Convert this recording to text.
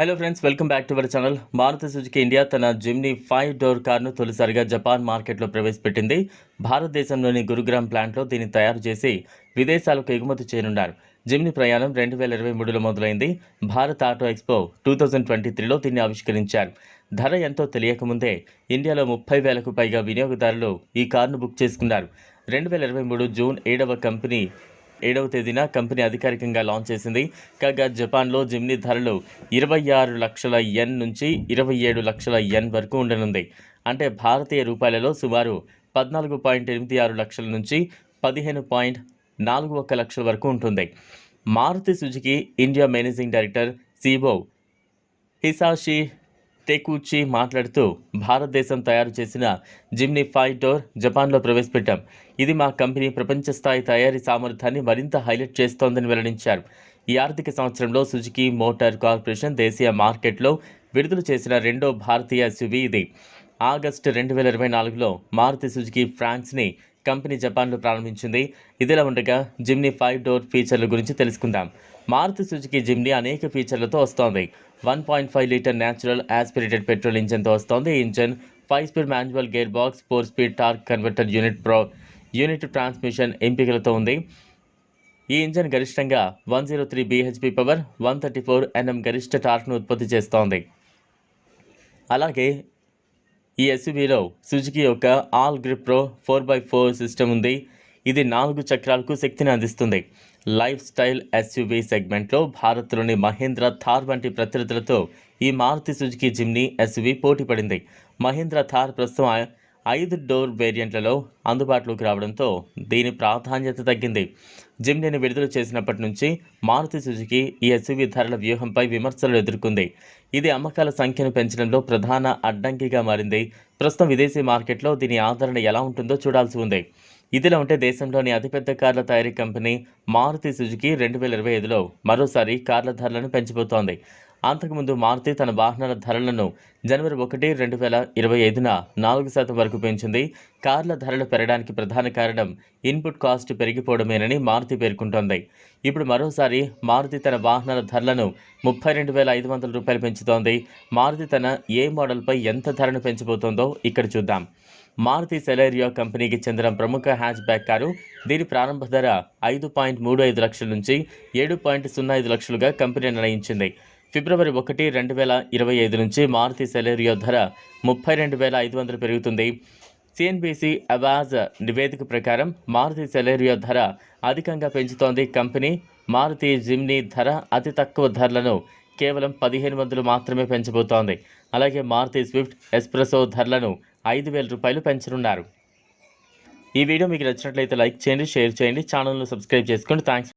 Hello friends welcome back to our channel Maruti Suzuki India తన Jimny five door కార్ను తొలిసారిగా Japan మార్కెట్లో ప్రవేశపెట్టింది. భారతదేశంలోని గురుగ్రామ్ ప్లాంట్లో దీన్ని తయారు చేసి విదేశాలకు ఎగుమతి చేయనున్నారు. జిమ్ని ప్రయాణం రెండు వేల ఇరవై మూడులో మొదలైంది. Bharat auto expo two thousand twenty త్రీలో దీన్ని ఆవిష్కరించారు. ధర ఎంతో తెలియకముందే ఇండియాలో ముప్పై వేలకు పైగా వినియోగదారులు ఈ కారును బుక్ చేసుకున్నారు. రెండు వేల ఇరవై మూడు జూన్ ఏడవ కంపెనీ ఏడవ తేదీన కంపెనీ అధికారికంగా లాంచ్ చేసింది. కాగా జపాన్లో జిమ్నీ ధరలు ఇరవై ఆరు లక్షల ఎన్ నుంచి ఇరవై ఏడు లక్షల ఎన్ వరకు ఉండనుంది. అంటే భారతీయ రూపాయలలో సుమారు పద్నాలుగు పాయింట్ ఎనిమిది ఆరు లక్షల నుంచి పదిహేను పాయింట్ నాలుగు ఒక్క లక్షల వరకు ఉంటుంది. Maruti Suzuki India managing director సిబో Hisashi Takeuchi మాట్లాడుతూ భారతదేశం తయారు చేసిన జిమ్నీ ఫైవ్ డోర్ జపాన్లో ప్రవేశపెట్టాం. ఇది మా కంపెనీ ప్రపంచ స్థాయి తయారీ సామర్థ్యాన్ని మరింత హైలైట్ చేస్తోందని వెల్లడించారు. ఈ ఆర్థిక సంవత్సరంలో సుజుకి మోటార్ కార్పొరేషన్ దేశీయ మార్కెట్లో విడుదల చేసిన రెండో భారతీయ ఎస్యూవీ ఇది. ఆగస్టు రెండు వేల ఇరవై నాలుగులో మారుతి సుజుకి ఫ్రాన్స్ని కంపెనీ జపాన్లో ప్రారంభించింది. ఇదిలా ఉండగా జిమ్నీ ఫైవ్ డోర్ ఫీచర్ల గురించి తెలుసుకుందాం. మారుతి సుజుకి జిమ్నీ అనేక ఫీచర్లతో వస్తోంది. One point five litre natural aspirated petrol ఇంజన్తో వస్తోంది. ఈ engine five speed manual gear box four speed torque converter unit pro unit transmission ఎంపికలతో ఉంది. ఈ ఇంజన్ గరిష్టంగా one zero three BHP power one thirty four NM గరిష్ట టార్క్ను ఉత్పత్తి చేస్తోంది. అలాగే ఈ ఎస్యూవీలో సుజుకి యొక్క all grip pro four by four system ఉంది. ఇది నాలుగు చక్రాలకు శక్తిని అందిస్తుంది. లైఫ్ స్టైల్ ఎస్యూవీ సెగ్మెంట్లో భారత్లోని మహేంద్ర థార్ వంటి ప్రత్యర్థులతో ఈ మారుతి సుజుకి జిమ్నీ ఎస్యూవీ పోటీ పడింది. మహేంద్ర థార్ ప్రస్తుతం ఐదు డోర్ వేరియంట్లలో అందుబాటులోకి రావడంతో దీని ప్రాధాన్యత తగ్గింది. జిమ్నీని విడుదల చేసినప్పటి నుంచి మారుతి సుజుకి ఈ ఎస్యూవీ ధరల వ్యూహంపై విమర్శలు ఎదుర్కొంది. ఇది అమ్మకాల సంఖ్యను పెంచడంలో ప్రధాన అడ్డంకిగా మారింది. ప్రస్తుతం విదేశీ మార్కెట్లో దీని ఆదరణ ఎలా ఉంటుందో చూడాల్సి ఉంది. ఇదిలా ఉంటే దేశంలోని అతిపెద్ద కార్ల తయారీ కంపెనీ మారుతి సుజుకి రెండు వేల ఇరవై ఐదులో మరోసారి కార్ల ధరలను పెంచబోతోంది అంతకుముందు మారుతి తన వాహనాల ధరలను జనవరి ఒకటి రెండు వేల ఇరవై ఐదున నాలుగు శాతం వరకు పెంచింది. కార్ల ధరలు పెరగడానికి ప్రధాన కారణం ఇన్పుట్ కాస్ట్ పెరిగిపోవడమేనని మారుతి పేర్కొంటోంది. ఇప్పుడు మరోసారి మారుతి తన వాహనాల ధరలను ముప్పై రెండు వేల ఐదు వందల రూపాయలు పెంచుతోంది. మారుతి తన ఏ మోడల్పై ఎంత ధరను పెంచబోతోందో ఇక్కడ చూద్దాం. మారుతి సెలేరియో కంపెనీకి చెందిన ప్రముఖ హ్యాచ్ బ్యాక్ కారు దీని ప్రారంభ ధర ఐదు పాయింట్ మూడు ఐదు లక్షల నుంచి ఏడు పాయింట్ సున్నా ఐదు లక్షలుగా కంపెనీ నిర్ణయించింది. ఫిబ్రవరి ఒకటి రెండు వేల ఇరవై ఐదు నుంచి మారుతి సెలేరియో ధర ముప్పై రెండు వేల ఐదు వందలు పెరుగుతుంది. సిఎన్బిసి అవాజ్ నివేదిక ప్రకారం మారుతి సెలేరియో ధర అధికంగా పెంచుతోంది. కంపెనీ మారుతి జిమ్నీ ధర అతి తక్కువ ధరలను కేవలం పదిహేను వందలు మాత్రమే పెంచబోతోంది. అలాగే మారుతి స్విఫ్ట్ ఎస్ప్రెసో ధరలను ఐదు వేల రూపాయలు పెంచనున్నారు. ఈ వీడియో మీకు నచ్చినట్లయితే లైక్ చేయండి షేర్ చేయండి ఛానల్ను సబ్స్క్రైబ్ చేసుకోండి. థ్యాంక్స్